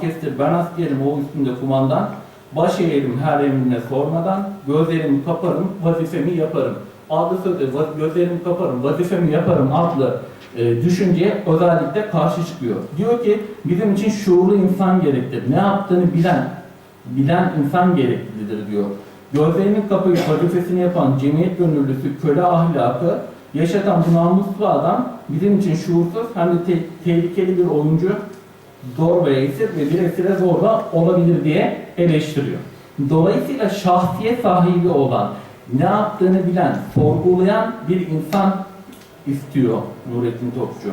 Kestir ben askerim o üstünde kumandan. Baş eğerim her emrine sormadan. Gözlerimi kaparım vazifemi yaparım. Adlı sözde gözlerimi kaparım vazifemi yaparım adlı e, düşünceye özellikle karşı çıkıyor. Diyor ki bizim için şuurlu insan gerektir. Ne yaptığını bilen, bilen insan gereklidir diyor. Gözlerini kapayıp vazifesini yapan cemiyet gönüllüsü köle ahlakı yaşatan bu namuslu adam bizim için şuursuz hem de te- tehlikeli bir oyuncu zor ve esir ve bir esire zor olabilir diye eleştiriyor. Dolayısıyla şahsiyet sahibi olan, ne yaptığını bilen, sorgulayan bir insan istiyor Nurettin Topçu.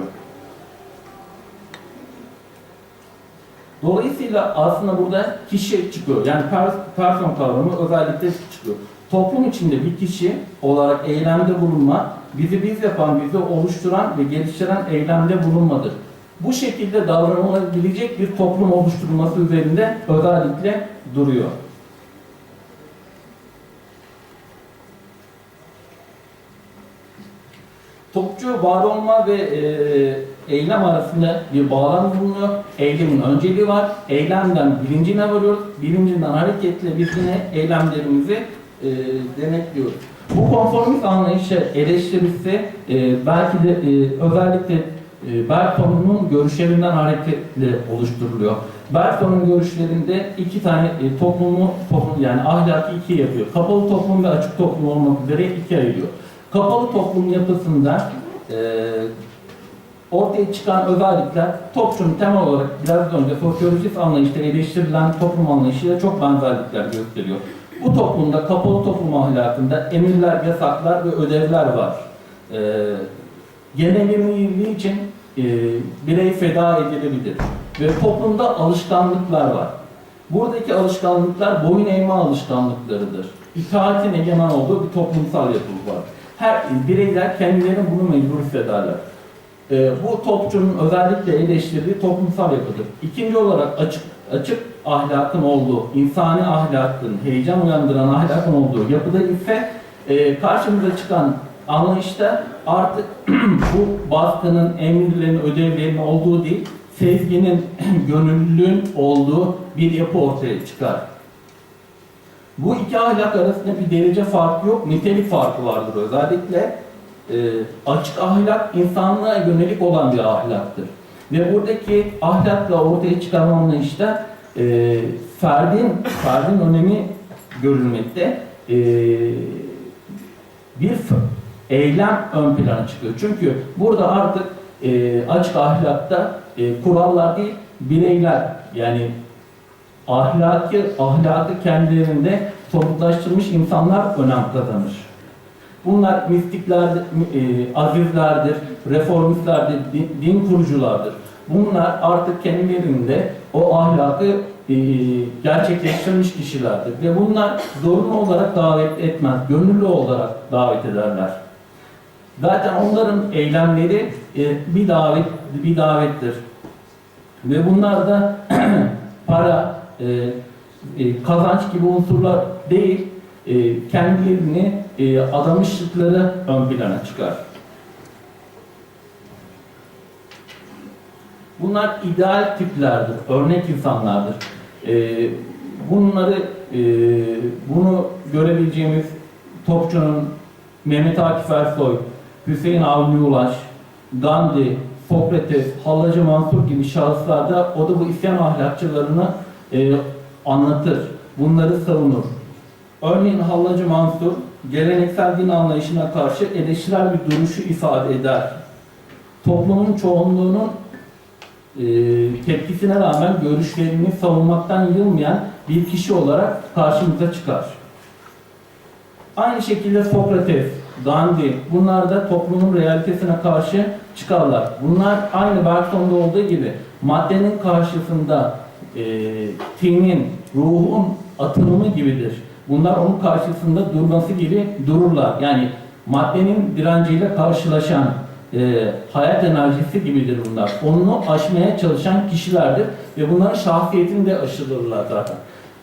Dolayısıyla aslında burada kişi çıkıyor. Yani pers- person kavramı özellikle çıkıyor. Toplum içinde bir kişi olarak eylemde bulunma, bizi biz yapan, bizi oluşturan ve geliştiren eylemde bulunmadır. Bu şekilde davranılabilecek bir toplum oluşturulması üzerinde özellikle duruyor. Topçu var olma ve e, eylem arasında bir bağlam bulunuyor. Eylemin önceliği var. Eylemden bilincine varıyoruz. Bilincinden hareketle biz yine eylemlerimizi e, denetliyoruz. Bu konformist anlayışı eleştirisi e, belki de e, özellikle e, Bergson'un görüşlerinden hareketle oluşturuluyor. Bergson'un görüşlerinde iki tane e, toplumu, toplum, yani ahlaki iki yapıyor. Kapalı toplum ve açık toplum olmak üzere iki ayırıyor. Kapalı toplum yapısında e, ortaya çıkan özellikler toplum temel olarak biraz önce sosyolojist anlayışta eleştirilen toplum anlayışıyla çok benzerlikler gösteriyor. Bu toplumda kapalı toplum ahlakında emirler, yasaklar ve ödevler var. E, genel için e, birey feda edilebilir. Ve toplumda alışkanlıklar var. Buradaki alışkanlıklar boyun eğme alışkanlıklarıdır. İtaatin egemen olduğu bir toplumsal yapı var. Her bireyler kendilerini bunu mecbur hissederler. E, bu topçunun özellikle eleştirdiği toplumsal yapıdır. İkinci olarak açık açık ahlakın olduğu, insani ahlakın, heyecan uyandıran ahlakın olduğu yapıda ise e, karşımıza çıkan anlayışta artık bu baskının, emirlerin, ödevlerin olduğu değil, sezginin, gönüllülüğün olduğu bir yapı ortaya çıkar. Bu iki ahlak arasında bir derece farkı yok, nitelik farkı vardır özellikle. e, açık ahlak insanlığa yönelik olan bir ahlaktır. Ve buradaki ahlakla ortaya çıkan anlayışta e, ferdin, ferdin önemi görülmekte. E, bir eylem ön plana çıkıyor. Çünkü burada artık e, açık ahlakta e, kurallar değil, bireyler yani ahlaki ahlakı kendilerinde somutlaştırmış insanlar önem kazanır. Bunlar mistiklerdir, e, azizlerdir, reformistlerdir, din, din kuruculardır. Bunlar artık kendilerinde o ahlakı e, gerçekleştirmiş kişilerdir. Ve bunlar zorunlu olarak davet etmez, gönüllü olarak davet ederler. Zaten onların eylemleri e, bir davet bir davettir. Ve bunlar da para, e, e, kazanç gibi unsurlar değil, e, kendilerini e, adamışlıkları ön plana çıkar. Bunlar ideal tiplerdir, örnek insanlardır. E, bunları, e, bunu görebileceğimiz Topçu'nun Mehmet Akif Ersoy, Hüseyin Avni Ulaş, Gandhi, Sokrates, Hallacı Mansur gibi şahıslarda o da bu isyan ahlakçılarını e, anlatır. Bunları savunur. Örneğin Hallacı Mansur geleneksel din anlayışına karşı eleştirel bir duruşu ifade eder. Toplumun çoğunluğunun e, tepkisine rağmen görüşlerini savunmaktan yılmayan bir kişi olarak karşımıza çıkar. Aynı şekilde Sokrates, Gandhi bunlar da toplumun realitesine karşı çıkarlar. Bunlar aynı Bergson'da olduğu gibi maddenin karşısında e, tinin, ruhun atılımı gibidir. Bunlar onun karşısında durması gibi dururlar. Yani maddenin direnciyle karşılaşan e, hayat enerjisi gibidir bunlar. Onu aşmaya çalışan kişilerdir ve bunların şahsiyetini de aşılırlar zaten.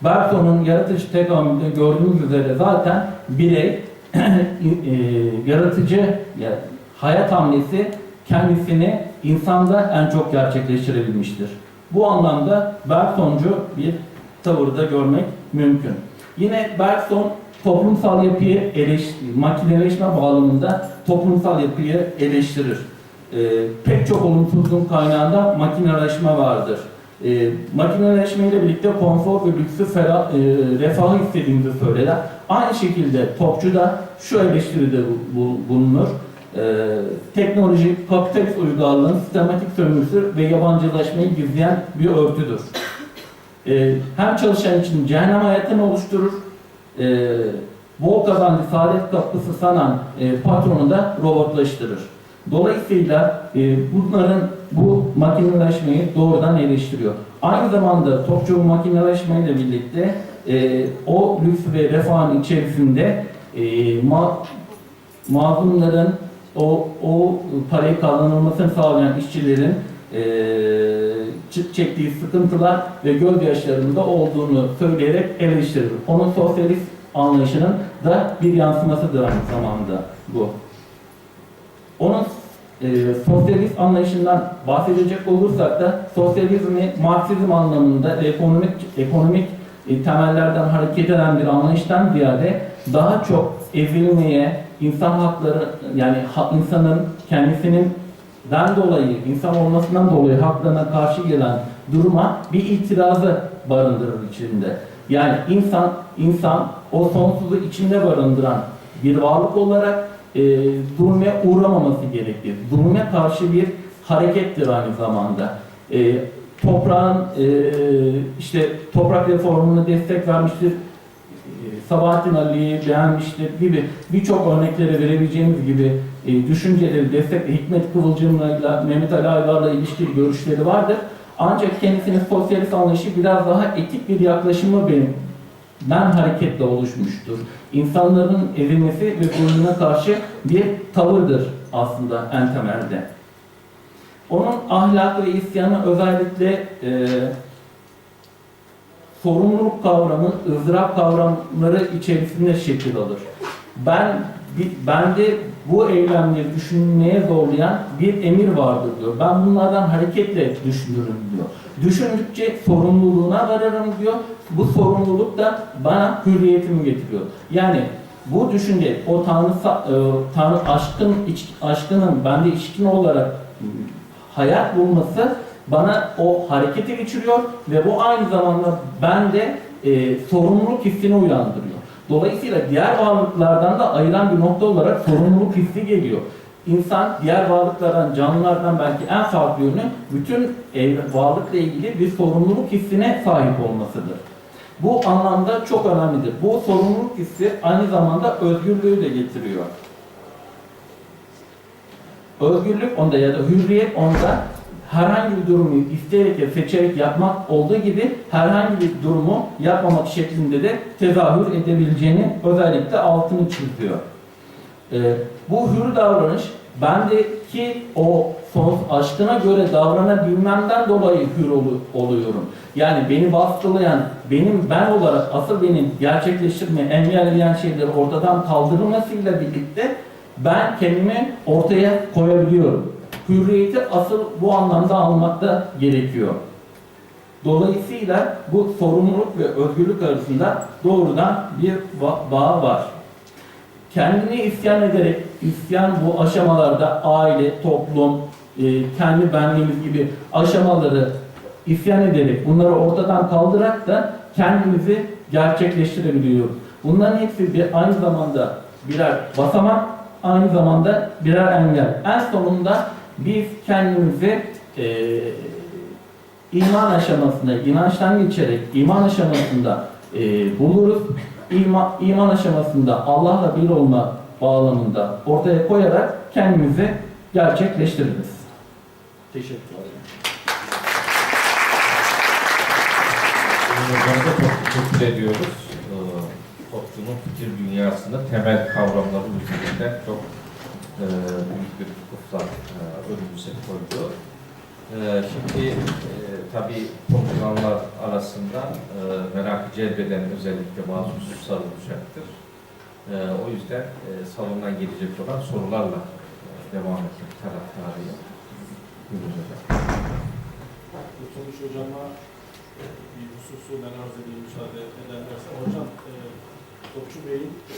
Bergson'un yaratıcı tekamülünde gördüğümüz üzere zaten birey yaratıcı ya, hayat hamlesi kendisini insanda en çok gerçekleştirebilmiştir. Bu anlamda Bersoncu bir tavırda görmek mümkün. Yine Bergson toplumsal yapıyı eleş, makineleşme bağlamında toplumsal yapıyı eleştirir. Ee, pek çok olumsuzluğun kaynağında makineleşme vardır. Ee, makineleşme ile birlikte konfor ve lüksü ferah, e, refahı istediğimizi söyler. Aynı şekilde topçu da şu eleştiride bu- bu- bulunur. Ee, teknoloji, kapitalist uygarlığın sistematik sömürüsü ve yabancılaşmayı gizleyen bir örtüdür. Ee, hem çalışan için cehennem hayatını oluşturur, e, bol kazancı saadet kapısı sanan e, patronu da robotlaştırır. Dolayısıyla e, bunların bu makineleşmeyi doğrudan eleştiriyor. Aynı zamanda topçu makineleşmeyle birlikte e, o lüks ve refahın içerisinde e, ma, mazlumların o, o parayı kazanılmasını sağlayan işçilerin e, çektiği sıkıntılar ve gözyaşlarının da olduğunu söyleyerek eleştirir. Onun sosyalist anlayışının da bir yansımasıdır aynı zamanda bu. Onun e, sosyalist anlayışından bahsedecek olursak da sosyalizmi Marksizm anlamında ekonomik ekonomik e, temellerden hareket eden bir anlayıştan ziyade daha çok ezilmeye, insan hakları yani insanın kendisinin den dolayı, insan olmasından dolayı haklarına karşı gelen duruma bir itirazı barındırır içinde. Yani insan, insan o sonsuzu içinde barındıran bir varlık olarak e, zulme uğramaması gerekir. Zulme karşı bir harekettir aynı zamanda. E, toprağın e, işte toprak reformuna destek vermiştir. E, Sabahattin Ali'yi beğenmiştir gibi birçok örneklere verebileceğimiz gibi e, düşünceleri, destek, Hikmet Kıvılcım'la, Mehmet Ali Aylar'la ilişkili görüşleri vardır. Ancak kendisinin sosyalist anlayışı biraz daha etik bir yaklaşımı benim ben hareketle oluşmuştur. İnsanların ezilmesi ve zulmüne karşı bir tavırdır aslında en temelde. Onun ahlak ve isyanı özellikle e, sorumluluk kavramı, ızdırap kavramları içerisinde şekil alır. Ben bende bu eylemleri düşünmeye zorlayan bir emir vardır diyor. Ben bunlardan hareketle düşünürüm diyor. Düşündükçe sorumluluğuna vararım diyor. Bu sorumluluk da bana hürriyetimi getiriyor. Yani bu düşünce, o tanrı, e, tanrı aşkın, aşkının bende içkin olarak e, hayat bulması bana o harekete geçiriyor ve bu aynı zamanda bende e, sorumluluk hissini uyandırıyor. Dolayısıyla diğer varlıklardan da ayıran bir nokta olarak sorumluluk hissi geliyor. İnsan diğer varlıklardan, canlılardan belki en farklı yönü bütün ev- varlıkla ilgili bir sorumluluk hissine sahip olmasıdır. Bu anlamda çok önemlidir. Bu sorumluluk hissi aynı zamanda özgürlüğü de getiriyor. Özgürlük onda ya da hürriyet onda herhangi bir durumu isteyerek ya seçerek yapmak olduğu gibi herhangi bir durumu yapmamak şeklinde de tezahür edebileceğini özellikle altını çiziyor. Ee, bu hür davranış bendeki o aşkına göre davranabilmemden dolayı hür olu- oluyorum. Yani beni baskılayan, benim ben olarak asıl benim gerçekleştirme engelleyen şeyleri ortadan kaldırılmasıyla birlikte ben kendimi ortaya koyabiliyorum. Hürriyeti asıl bu anlamda almakta gerekiyor. Dolayısıyla bu sorumluluk ve özgürlük arasında doğrudan bir ba- bağ var. Kendini isyan ederek, isyan bu aşamalarda aile, toplum, e, kendi benliğimiz gibi aşamaları isyan ederek, bunları ortadan kaldırarak da kendimizi gerçekleştirebiliyoruz. Bunların hepsi bir aynı zamanda birer basamak, aynı zamanda birer engel. En sonunda biz kendimizi e, iman aşamasında, inançtan geçerek iman aşamasında e, buluruz. İman, iman aşamasında Allah'la bir olma bağlamında ortaya koyarak kendimizi gerçekleştiririz. Teşekkür ederim. Hocamıza çok teşekkür ediyoruz. Ee, Toplumun fikir dünyasında temel kavramları üzerinde çok e, büyük bir ufak e, önümüze koydu. E, şimdi e, tabii konuşulanlar arasında e, merakı özellikle bazı hususlar olacaktır. E, o yüzden e, salondan gelecek olan sorularla e, devam etmek taraftarıyım. Kurtuluş Hocam'a e, bir hususu ben arz edeyim müsaade ederlerse. Hocam, e, Topçu Bey'in e,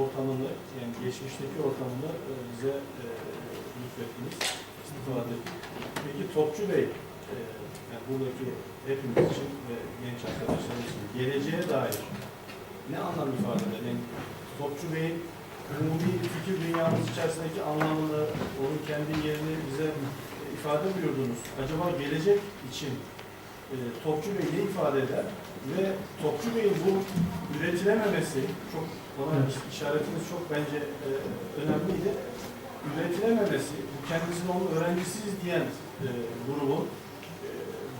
ortamını, yani geçmişteki ortamını e, bize e, lütfettiniz, istifade. Peki Topçu Bey, e, yani buradaki hepimiz için ve genç arkadaşlarımız için geleceğe dair ne anlam ifade eder? Yani Topçu Bey'in umumi fikir dünyamız içerisindeki anlamını, onun kendi yerini bize ifade buyurdunuz. Acaba gelecek için e, Topçu Bey ne ifade eder? Ve Topçu Bey'in bu üretilememesi, çok bana işaretiniz çok bence e, önemliydi. Üretilememesi, bu kendisini onun öğrencisiyiz diyen e, grubun e,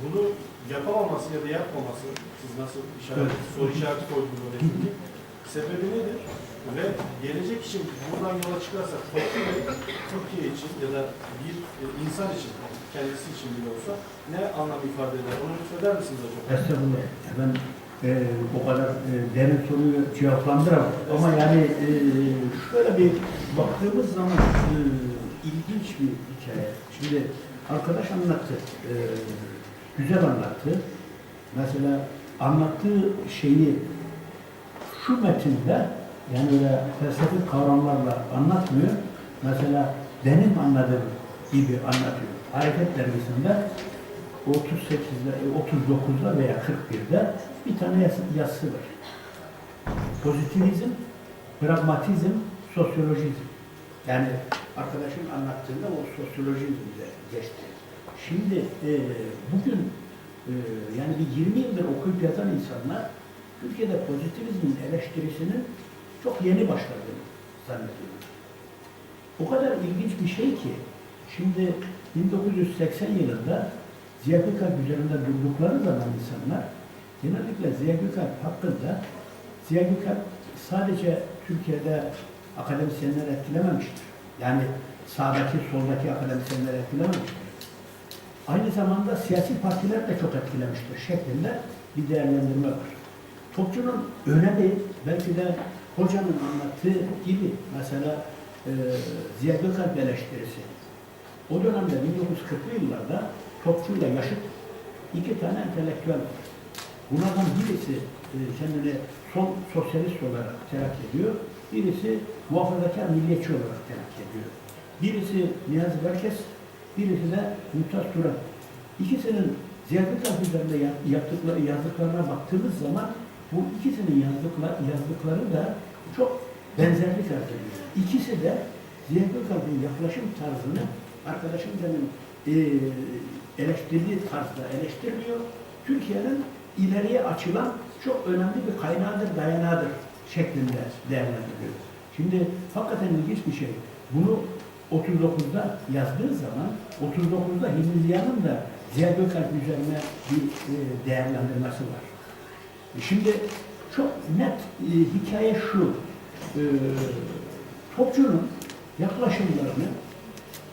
bunu yapamaması ya da yapmaması, siz nasıl işaret, soru işareti koydunuz oraya çünkü. Sebebi nedir? Ve gelecek için buradan yola çıkarsak Türkiye için ya da bir e, insan için, kendisi için bile olsa ne anlam ifade eder? Onu lütfeder misiniz hocam? Estağfurullah. Ben e, o kadar e, derin soruyu cevaplandıramam. Ama yani e, şöyle bir baktığımız zaman e, ilginç bir hikaye. Şimdi arkadaş anlattı. E, güzel anlattı. Mesela anlattığı şeyi şu metinde yani öyle felsefik kavramlarla anlatmıyor. Mesela benim anladığım gibi anlatıyor. Hareket dergisinde 38'de, 39'da veya 41'de bir tane yazı, yazısı var. Pozitivizm, pragmatizm, sosyolojizm. Yani arkadaşın anlattığında o sosyolojizmde geçti. Şimdi e, bugün e, yani bir 20 yıldır okuyup yazan insanlar Türkiye'de pozitivizmin eleştirisinin çok yeni başladığını zannediyorum. O kadar ilginç bir şey ki şimdi 1980 yılında Gökalp üzerinde durdukları zaman insanlar genellikle Gökalp hakkında Gökalp sadece Türkiye'de akademisyenler etkilememiştir. Yani sağdaki, soldaki akademisyenler etkilememiştir. Aynı zamanda siyasi partiler de çok etkilemiştir şeklinde bir değerlendirme var. Topçunun önemi belki de hocanın anlattığı gibi mesela e, Ziya Gökalp eleştirisi. O dönemde 1940'lı yıllarda Topçu'yla yaşıt iki tane entelektüel var. Bunlardan birisi e, kendini sol sosyalist olarak telakki ediyor. Birisi muhafazakar milliyetçi olarak telakki ediyor. Birisi Niyazi Berkes, birisi de Mümtaz Turan. İkisinin Ziya Gökalp üzerinde yap- yaptıkları yazdıklarına baktığımız zaman bu ikisinin yazdıkları, yazdıkları da çok benzerlik arz ediyor. İkisi de Ziya Gökalp'in yaklaşım tarzını arkadaşım demin e, eleştirdiği tarzda eleştirmiyor. Türkiye'nin ileriye açılan çok önemli bir kaynağıdır, dayanağıdır şeklinde değerlendiriyor. Şimdi hakikaten ilginç bir şey. Bunu 39'da yazdığı zaman 39'da Hilmi Ziya'nın da Ziya Gökalp üzerine bir e, değerlendirmesi var. Şimdi çok net e, hikaye şu. E, topçunun yaklaşımlarını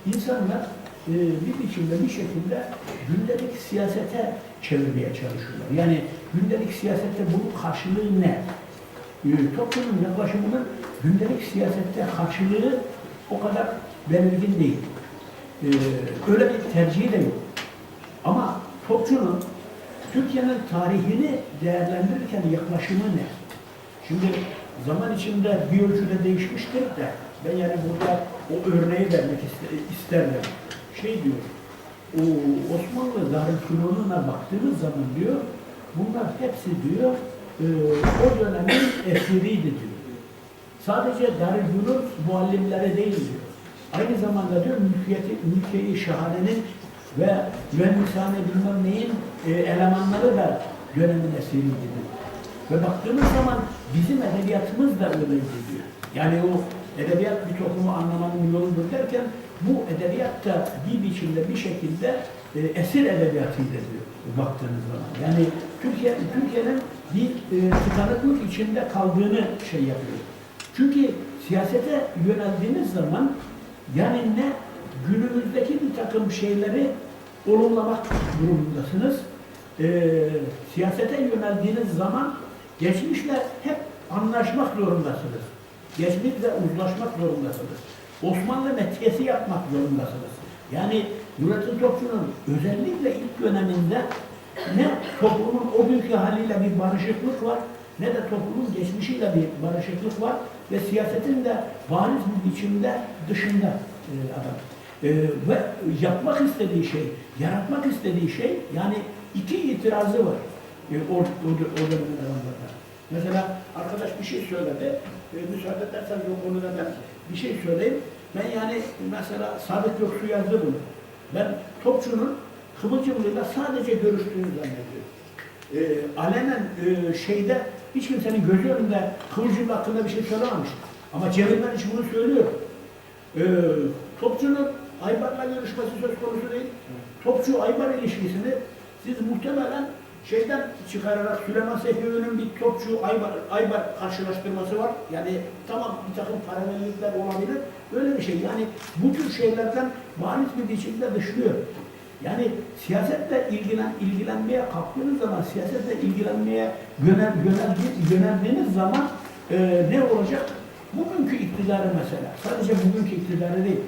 insanlar e, bir biçimde bir şekilde gündelik siyasete çevirmeye çalışıyorlar. Yani gündelik siyasette bunun karşılığı ne? E, toplumun yaklaşımının gündelik siyasette karşılığı o kadar belirgin değil. E, öyle bir tercihi de yok. Ama topçunun Türkiye'nin tarihini değerlendirirken yaklaşımı ne? Şimdi zaman içinde bir ölçüde değişmiştir de ben yani burada o örneği vermek iste- isterdim. Şey diyor, o Osmanlı Darülfünun'una baktığımız zaman diyor, bunlar hepsi diyor, e, o dönemin esiriydi diyor. Sadece Darülfünun muallimleri değil diyor. Aynı zamanda diyor mülkiyeti, mülkiye-i şahanenin ve mühendishane bilmem neyin e, elemanları da dönemin esiriydi diyor. Ve baktığımız zaman bizim edebiyatımız da öyleydi diyor. Yani o edebiyat bir toplumu anlamanın yoludur derken bu edebiyat da bir biçimde bir şekilde e, esir edebiyatıydı diyor baktığınız zaman. Yani Türkiye Türkiye'nin bir e, tıkanıklık içinde kaldığını şey yapıyor. Çünkü siyasete yöneldiğiniz zaman yani ne günümüzdeki bir takım şeyleri olumlamak durumundasınız. E, siyasete yöneldiğiniz zaman geçmişle hep anlaşmak zorundasınız. Geçmişle uzlaşmak zorundasınız. Osmanlı metkesi yapmak zorundasınız. Yani Nurettin Topçu'nun özellikle ilk döneminde ne toplumun o günkü haliyle bir barışıklık var, ne de toplumun geçmişiyle bir barışıklık var ve siyasetin de bariz bir biçimde dışında e, adam. E, ve yapmak istediği şey, yaratmak istediği şey, yani iki itirazı var e, o, o, o. Mesela arkadaş bir şey söyledi, e, müsaade edersen o konuda ben bir şey söyleyeyim. Ben yani mesela Sadık Göksu yazdı bunu. Ben Topçu'nun Kıvılcımlı'yla sadece görüştüğünü zannediyorum. E, alenen e, şeyde hiç kimsenin gözü önünde Kıvılcımlı hakkında bir şey söylememiş. Ama Cemil Meriç bunu söylüyor. E, Topçu'nun Aybar'la görüşmesi söz konusu değil. Topçu-Aybar ilişkisini siz muhtemelen şeyden çıkararak Süleyman Sehri'nin bir topçu Aybar, Aybar karşılaştırması var. Yani tamam bir takım paralellikler olabilir. Böyle bir şey. Yani bu tür şeylerden bariz bir biçimde dışlıyor. Yani siyasetle ilgilen, ilgilenmeye kalktığınız zaman, siyasetle ilgilenmeye yönel, yöneldi, yöneldiğiniz zaman e, ne olacak? Bugünkü iktidarı mesela, sadece bugünkü iktidarı değil,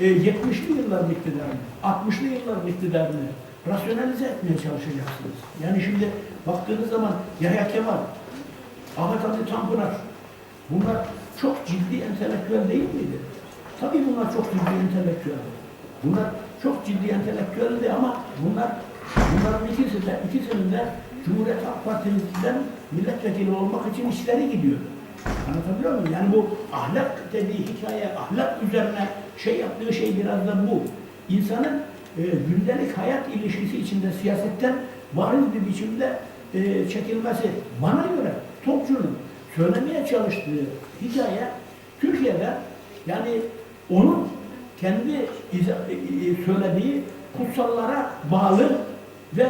e, 70'li yılların iktidarını, 60'lı yılların iktidarını rasyonalize etmeye çalışacaksınız. Yani şimdi baktığınız zaman Yahya Kemal, Ahmet Hamdi Tanpınar, bunlar çok ciddi entelektüel değil miydi? Tabii bunlar çok ciddi entelektüeldi. Bunlar çok ciddi entelektüeldi ama bunlar bunların ikisi de ikisinin de Cumhuriyet Halk Partisi'nden milletvekili olmak için işleri gidiyordu. Anlatabiliyor muyum? Yani bu ahlak dediği hikaye, ahlak üzerine şey yaptığı şey biraz da bu. İnsanın e, gündelik hayat ilişkisi içinde siyasetten bariz bir biçimde e, çekilmesi. Bana göre Topçu'nun söylemeye çalıştığı hikaye Türkiye'de yani onun kendi e, e, söylediği kutsallara bağlı ve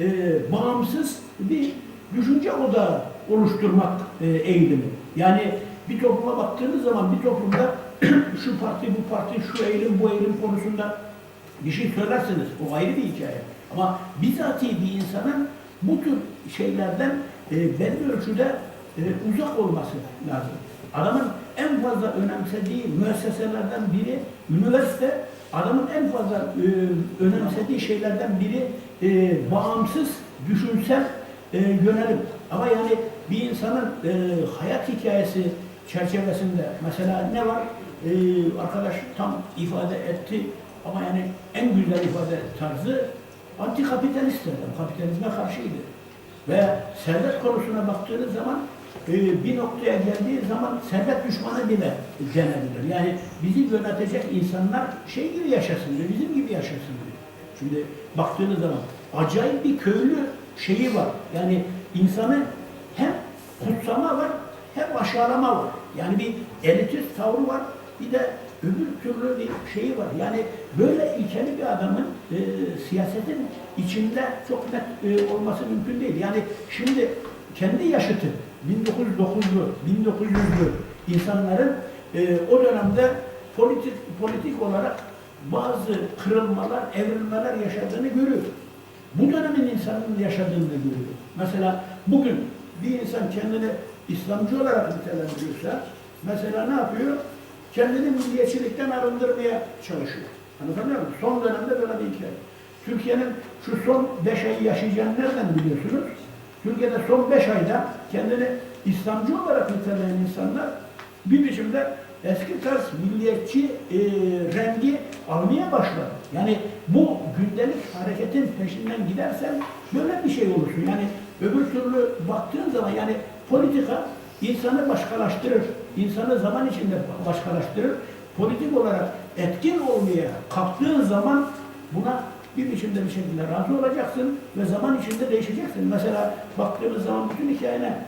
e, bağımsız bir düşünce odağı oluşturmak e, eğilimi. Yani bir topluma baktığınız zaman bir toplumda şu parti, bu parti, şu eğilim, bu eğilim konusunda bir şey söylersiniz. O ayrı bir hikaye. Ama bizatihi bir insanın bu tür şeylerden e, belli ölçüde e, uzak olması lazım. Adamın en fazla önemsediği müesseselerden biri üniversite, adamın en fazla e, önemsediği şeylerden biri e, bağımsız, düşünsel e, yönelim. Ama yani bir insanın e, hayat hikayesi çerçevesinde mesela ne var? E, arkadaş tam ifade etti ama yani en güzel ifade tarzı antikapitalist adam, kapitalizme karşıydı. Ve servet konusuna baktığınız zaman e, bir noktaya geldiği zaman servet düşmanı bile denebilir. Yani bizi yönetecek insanlar şey gibi yaşasın diyor, bizim gibi yaşasın diyor. Şimdi baktığınız zaman acayip bir köylü şeyi var. Yani insanı hem kutsama var hem aşağılama var. Yani bir elitist tavrı var. Bir de öbür türlü bir şeyi var. Yani böyle ilkeli bir adamın e, siyasetin içinde çok net e, olması mümkün değil. Yani şimdi kendi yaşıtı 1909'lu, 1900'lü insanların e, o dönemde politik politik olarak bazı kırılmalar, evrilmeler yaşadığını görüyor. Bu dönemin insanın yaşadığını da görüyor. Mesela bugün bir insan kendini İslamcı olarak nitelendiriyorsa mesela ne yapıyor? Kendini milliyetçilikten arındırmaya çalışıyor. Anlatabiliyor muyum? Son dönemde böyle bir hikaye. Türkiye'nin şu son beş ayı yaşayacağını nereden biliyorsunuz? Türkiye'de son beş ayda kendini İslamcı olarak niteleyen insanlar bir biçimde eski tarz milliyetçi e, rengi almaya başladı. Yani bu gündelik hareketin peşinden gidersen böyle bir şey olursun. Yani öbür türlü baktığın zaman yani politika insanı başkalaştırır. İnsanı zaman içinde başkalaştırır. Politik olarak etkin olmaya kalktığın zaman buna bir biçimde bir şekilde razı olacaksın ve zaman içinde değişeceksin. Mesela baktığımız zaman bütün hikayene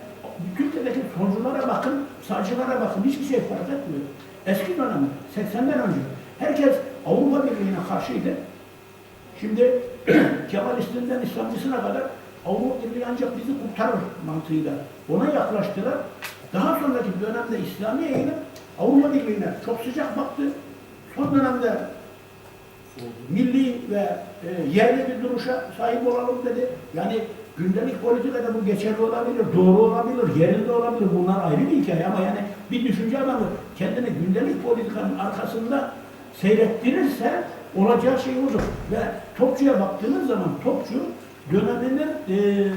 Türkiye'deki solculara bakın, sağcılara bakın hiçbir şey fark etmiyor. Eski dönemde, 80'den önce herkes Avrupa Birliği'ne karşıydı. Şimdi Kemalistinden İslamcısına kadar Avrupa Birliği ancak bizi kurtarır mantığıyla ona yaklaştılar. Daha sonraki dönemde İslami eğilim Avrupa Birliği'ne çok sıcak baktı. Son dönemde milli ve e, yerli bir duruşa sahip olalım dedi. Yani gündelik politikada bu geçerli olabilir, doğru olabilir, yerinde olabilir. Bunlar ayrı bir hikaye ama yani bir düşünce adamı kendini gündelik politikanın arkasında seyrettirirse olacağı şey odur. Ve Topçu'ya baktığınız zaman Topçu döneminin e,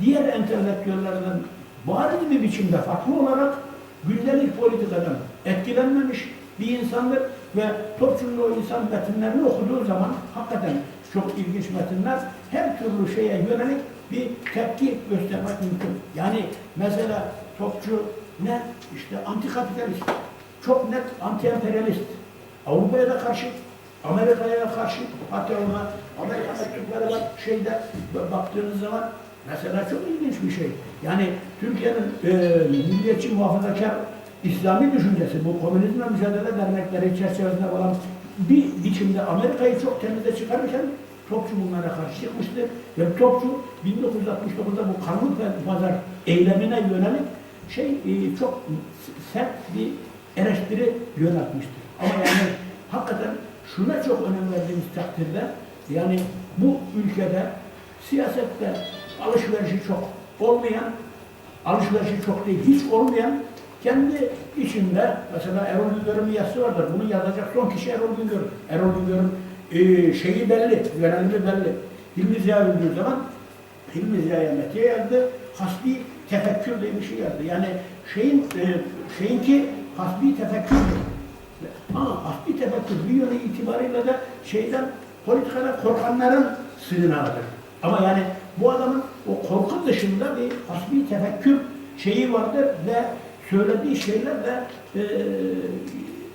diğer entelektüellerden bariz bir biçimde farklı olarak gündelik politikadan etkilenmemiş bir insandır ve Topçu'nun insan metinlerini okuduğu zaman hakikaten çok ilginç metinler her türlü şeye yönelik bir tepki göstermek mümkün. Yani mesela Topçu ne? işte antikapitalist, çok net anti-emperyalist. Avrupa'ya da karşı, Amerika'ya karşı, hatta ona Amerika mektupları var şeyde baktığınız zaman mesela çok ilginç bir şey. Yani Türkiye'nin e, milliyetçi muhafazakar İslami düşüncesi, bu komünizmle mücadele dernekleri çerçevesinde olan bir biçimde Amerika'yı çok temize çıkarırken Topçu bunlara karşı çıkmıştı ve Topçu 1969'da bu kanun pazar eylemine yönelik şey e, çok sert bir eleştiri yöneltmiştir. Ama yani hakikaten şuna çok önem verdiğimiz takdirde yani bu ülkede siyasette alışverişi çok olmayan, alışverişi çok değil, hiç olmayan kendi içinde mesela Erol Güngör'ün yazısı vardır. Bunu yazacak son kişi Erol Güngör. Erol Güngör'ün e, şeyi belli, yönelimi belli. Hilmi Ziya öldüğü zaman Hilmi Ziya'ya metiye yazdı. Hasbi tefekkür diye bir şey yazdı. Yani şeyin e, şeyinki hasbi tefekkürdür. Ama hasbi tefekkür bir yönü itibariyle de şeyden politikada korkanların sığınağıdır. Ama yani bu adamın o korku dışında bir hasbi tefekkür şeyi vardır ve söylediği şeyler de e,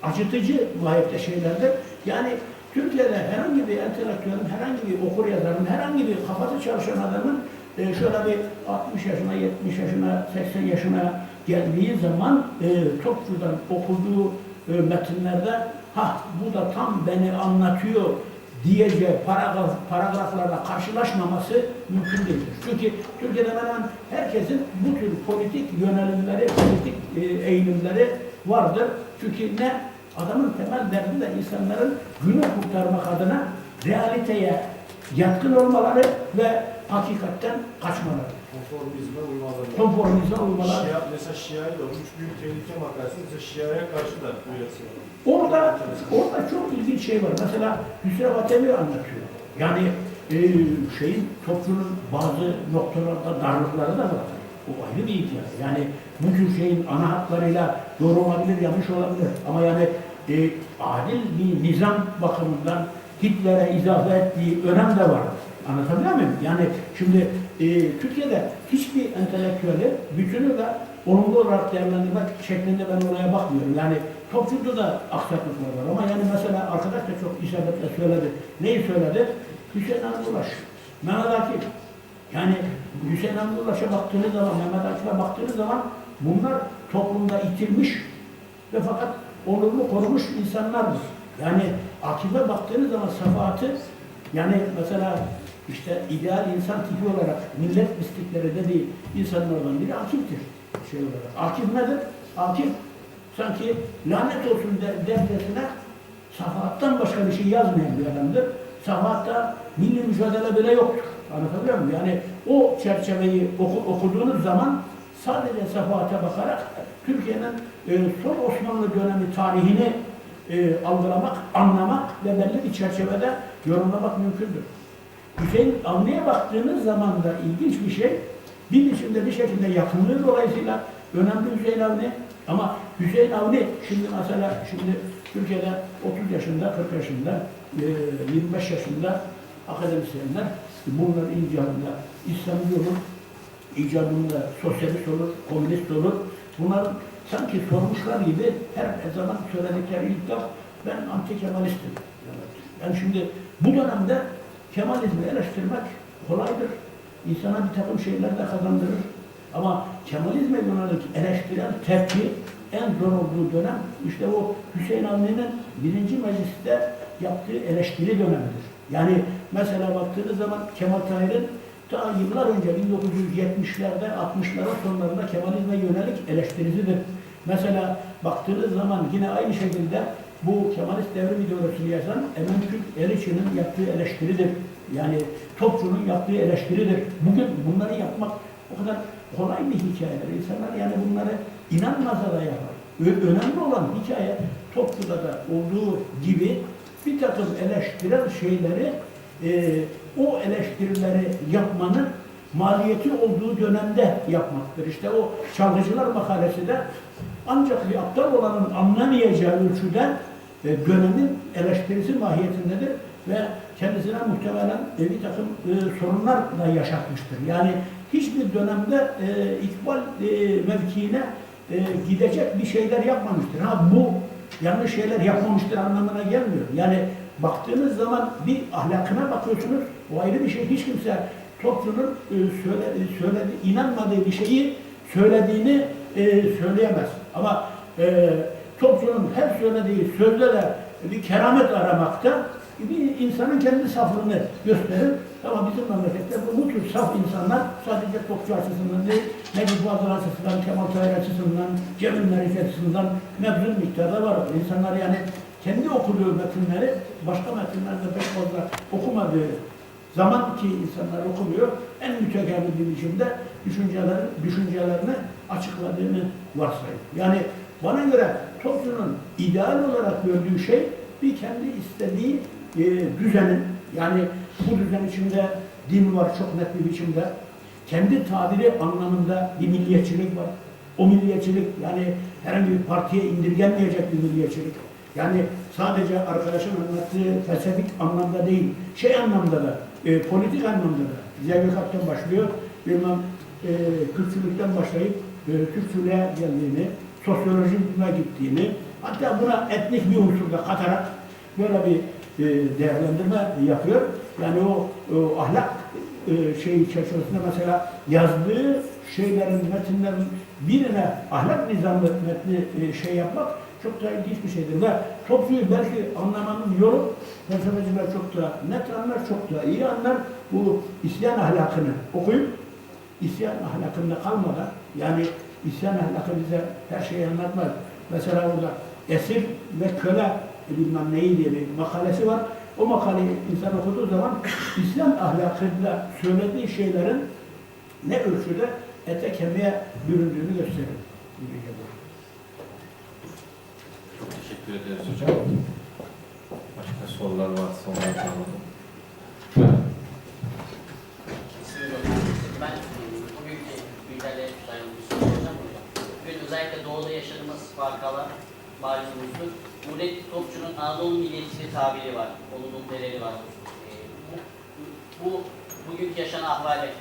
acıtıcı mahiyette şeylerdir. Yani Türkiye'de herhangi bir entelektüelin, herhangi bir okur yazarın, herhangi bir kafası çalışan adamın e, şöyle bir 60 yaşına, 70 yaşına, 80 yaşına geldiği zaman e, Topçu'dan okuduğu e, metinlerde ha bu da tam beni anlatıyor diyeceği paragraf, paragraflarla karşılaşmaması mümkün değildir. Çünkü Türkiye'de hemen herkesin bu tür politik yönelimleri, politik e, eğilimleri vardır. Çünkü ne? Adamın temel derdi de insanların günü kurtarmak adına realiteye yatkın olmaları ve hakikatten kaçmaları. Konformizme uymaları. Konformize uymaları. Şia, mesela Şia'yı da üç büyük tehlike makalesi mesela Şia'ya karşı da uyarısı var. Orada, orada çok ilginç şey var. Mesela Hüsrev Atevi anlatıyor. Yani e, şeyin toplunun bazı noktalarda darlıkları da var. O ayrı bir hikaye. Yani bu tür şeyin ana hatlarıyla doğru olabilir, yanlış olabilir. Ama yani e, adil bir nizam bakımından Hitler'e izafe ettiği önem de var. Anlatabiliyor muyum? Yani şimdi e, Türkiye'de hiçbir entelektüeli bütünü de olumlu olarak değerlendirmek şeklinde ben oraya bakmıyorum. Yani Topçu'da da aksaklıklar var ama yani mesela arkadaş da çok isabetle söyledi. Neyi söyledi? Hüseyin Anadolaş, Mehmet Akif. Yani Hüseyin Anadolaş'a baktığınız zaman, Mehmet Akif'e baktığınız zaman bunlar toplumda itilmiş ve fakat onurlu korumuş insanlardır. Yani Akif'e baktığınız zaman safahatı yani mesela işte ideal insan tipi olarak millet mistikleri dediği insanlardan biri Akif'tir. Şey olarak. Akif nedir? Akif sanki lanet olsun der, dercesine safahattan başka bir şey yazmayan bir adamdır. Safahatta milli mücadele bile yoktur. Anlatabiliyor muyum? Yani o çerçeveyi oku, okuduğunuz zaman sadece safahate bakarak Türkiye'nin e, son Osmanlı dönemi tarihini e, algılamak, anlamak ve belli bir çerçevede yorumlamak mümkündür. Hüseyin Avni'ye baktığınız zaman da ilginç bir şey, bir biçimde bir şekilde yakınlığı dolayısıyla önemli Hüseyin Avni ama Hüseyin Avni şimdi mesela şimdi Türkiye'de 30 yaşında, 40 yaşında, e, 25 yaşında akademisyenler bunların icabında İslamcı olur, icabında sosyalist olur, komünist olur. Bunların sanki sormuşlar gibi her zaman söyledikleri ilk laf ben anti Kemalistim. Yani şimdi bu dönemde Kemalizmi eleştirmek kolaydır. İnsana bir takım şeyler de kazandırır. Ama Kemalizme yönelik eleştirel tepki en zor olduğu dönem işte o Hüseyin Avni'nin birinci mecliste yaptığı eleştiri dönemidir. Yani mesela baktığınız zaman Kemal Tahir'in ta yıllar önce 1970'lerde 60'lara sonlarında Kemalizme yönelik eleştirisidir. Mesela baktığınız zaman yine aynı şekilde bu Kemalist devrim ideolojisini yazan Emen Türk Eriçi'nin yaptığı eleştiridir. Yani Topçu'nun yaptığı eleştiridir. Bugün bunları yapmak o kadar kolay bir hikayedir. İnsanlar yani bunları inanmasa da yapar. Ö- önemli olan hikaye Topçu'da da olduğu gibi bir takım eleştirel şeyleri e, o eleştirileri yapmanın maliyeti olduğu dönemde yapmaktır. İşte o çalgıcılar makalesi de ancak bir aptal olanın anlamayacağı ölçüde e, dönemin eleştirisi mahiyetindedir ve kendisine muhtemelen e, bir takım e, sorunlar da yaşatmıştır. Yani hiçbir dönemde e, ikbal e, mevkiine e, gidecek bir şeyler yapmamıştır. Ha bu yanlış şeyler yapmamıştır anlamına gelmiyor. Yani baktığınız zaman bir ahlakına bakıyorsunuz, o ayrı bir şey. Hiç kimse toplumun e, söyle, söyledi, inanmadığı bir şeyi söylediğini e, söyleyemez. Ama e, toplumun her söylediği sözde de bir keramet aramakta bir insanın kendi saflığını gösterir. Ama bizim memlekette bu, bu tür saf insanlar sadece topçu açısından değil, Necip Fazıl açısından, Kemal Tahir açısından, Cemil Meriç açısından mevcut miktarda var. İnsanlar yani kendi okuduğu metinleri başka metinlerde pek fazla okumadığı zaman ki insanlar okumuyor, en mütekerrir bir biçimde düşünceleri, düşüncelerini açıkladığını varsayın. Yani bana göre toplunun ideal olarak gördüğü şey bir kendi istediği e, düzenin, yani bu düzen içinde din var çok net bir biçimde, kendi tabiri anlamında bir milliyetçilik var. O milliyetçilik yani herhangi bir partiye indirgenmeyecek bir milliyetçilik. Yani sadece arkadaşın anlattığı felsefik anlamda değil, şey anlamda da, e, politik anlamda da. Zevkattan başlıyor, bilmem e, Kürtçülükten başlayıp e, Türkçülüğe geldiğini, sosyolojime gittiğini, hatta buna etnik bir unsur da katarak böyle bir e, değerlendirme yapıyor. Yani o, o ahlak e, şeyi çerçevesinde mesela yazdığı şeylerin, metinlerin birine ahlak nizamı metni e, şey yapmak çok da ilginç bir şeydir. Ve topluyu belki anlamanın yolu felsefeciler çok da net anlar, çok da iyi anlar. Bu isyan ahlakını okuyup isyan ahlakında kalmadan yani isyan ahlakı bize her şeyi anlatmaz. Mesela orada esir ve köle bilmem neyi diye bir makalesi var. O makaleyi insan okuduğu zaman İslam ahlakında söylediği şeylerin ne ölçüde ete kemiğe büründüğünü gösterir. Çok teşekkür ederiz hocam. Başka sorular varsa onları alalım. Ben bugünkü güncelle dayalı bir soru soracağım hocam. Bugün özellikle doğuda yaşadığımız vakalar malumunuzdur. Nurettin Topçu'nun Anadolu milliyetçiliği tabiri var. Onun dereli var. Ee, bu, bu bugünkü yaşanan ahvale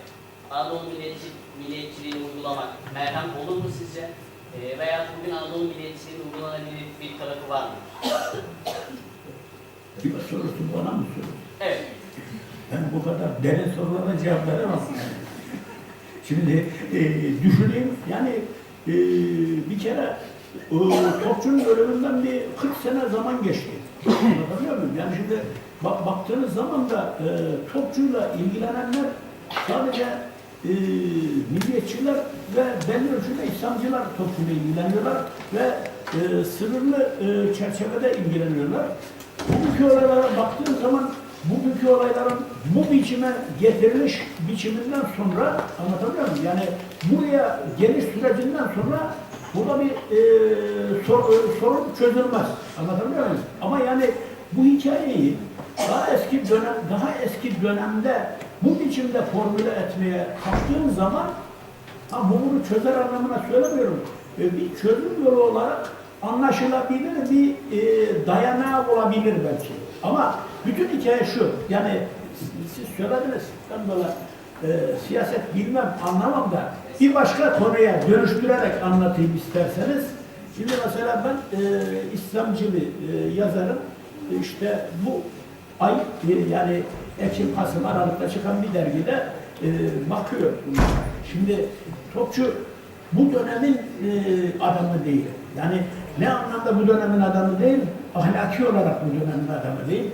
Anadolu milliyetçi, milliyetçiliğini uygulamak merhem olur mu sizce? Ee, veya bugün Anadolu milliyetçiliğini uygulanabilir bir tarafı var mı? Bir sorusu bana mı soruyorsun? Evet. Ben bu kadar derin sorulara cevap veremem. Şimdi e, düşüneyim, yani e, bir kere e, Topçu'nun ölümünden bir 40 sene zaman geçti. Anlatabiliyor muyum? Yani şimdi bak, baktığınız zaman da e, Topçu'yla ilgilenenler sadece e, milliyetçiler ve belli ölçüde İslamcılar Topçu'yla ilgileniyorlar ve e, sınırlı e, çerçevede ilgileniyorlar. Bugünkü olaylara baktığın zaman bugünkü olayların bu biçime getiriliş biçiminden sonra anlatabiliyor muyum? Yani buraya geliş sürecinden sonra burada bir e, sor- e, sorun çözülmez. Anlatabiliyor muyum? Ama yani bu hikayeyi daha eski dönem, daha eski dönemde bu biçimde formüle etmeye kalktığım zaman Ha bu bunu çözer anlamına söylemiyorum. E, bir çözüm yolu olarak anlaşılabilir bir e, dayanağı olabilir belki. Ama bütün hikaye şu, yani siz, söylediniz, ben böyle e, siyaset bilmem, anlamam da bir başka konuya dönüştürerek anlatayım isterseniz. Şimdi mesela ben e, İslamcı bir e, yazarım. E, işte bu ay e, yani Ekim, Kasım Aralık'ta çıkan bir dergide e, bakıyor. Şimdi Topçu bu dönemin e, adamı değil. Yani ne anlamda bu dönemin adamı değil? Ahlaki olarak bu dönemin adamı değil.